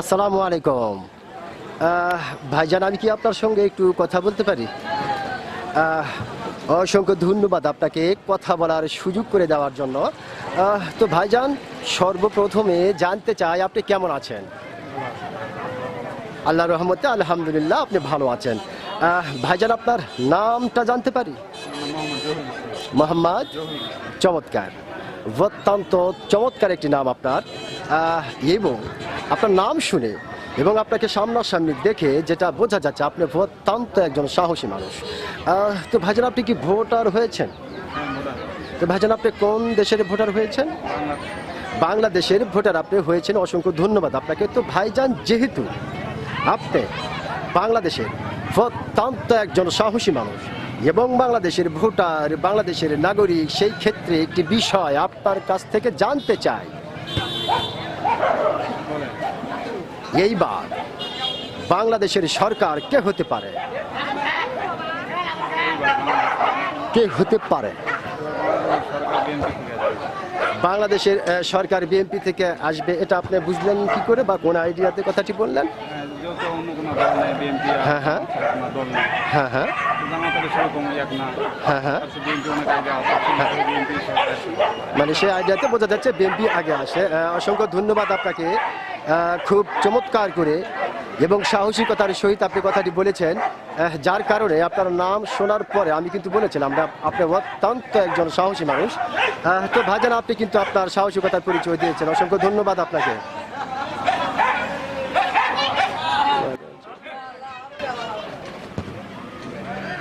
আসসালামু আলাইকুম। ভাইজান, আমি কি আপনার সঙ্গে একটু কথা বলতে পারি? অসংখ্য ধন্যবাদ আপনাকে কথা বলার সুযোগ করে দেওয়ার জন্য। তো ভাইজান, সর্বপ্রথমে জানতে চাই আপনি কেমন আছেন? আল্লাহ রহমতে আলহামদুলিল্লাহ, আপনি ভালো আছেন। ভাইজান, আপনার নামটা জানতে পারি? মোহাম্মদ, চমৎকার। অত্যন্ত চমৎকার একটি নাম আপনার। এবং আপনার নাম শুনে এবং আপনাকে সামনাসামনি দেখে যেটা বোঝা যাচ্ছে, আপনি অত্যন্ত একজন সাহসী মানুষ। তো ভাইজান, আপনি কি ভোটার হয়েছেন? তো ভাইজান, আপনি কোন দেশের ভোটার হয়েছেন? বাংলাদেশের ভোটার আপনি হয়েছেন, অসংখ্য ধন্যবাদ আপনাকে। তো ভাইজান, যেহেতু আপনি বাংলাদেশের অত্যন্ত একজন সাহসী মানুষ এবং বাংলাদেশের ভোটার, বাংলাদেশের নাগরিক, সেই ক্ষেত্রে একটি বিষয় আপনার কাছ থেকে জানতে চাই। এইবার বাংলাদেশের সরকার কে হতে পারে? কে হতে পারে? বাংলাদেশের সরকার বিএনপি থেকে আসবে এটা আপনি বুঝলেন কি করে বা কোন আইডিয়াতে কথাটি বললেন? হ্যাঁ, হ্যাঁ। হ্যাঁ হ্যাঁ। হ্যাঁ হ্যাঁ। মানে সেই আইডিয়াতে বোঝা যাচ্ছে বিএনপি আগে আসে। অসংখ্য ধন্যবাদ আপনাকে। খুব চমৎকার করে এবং সাহসিকতার সহিত আপনি কথাটি বলেছেন। যার কারণে আপনার নাম শোনার পরে আমি কিন্তু বলেছিলাম, আমরা আপনি অত্যন্ত একজন সাহসী মানুষ। তো ভাজান আপনি কিন্তু আপনার সাহসিকতার পরিচয় দিয়েছেন। অসংখ্য ধন্যবাদ আপনাকে।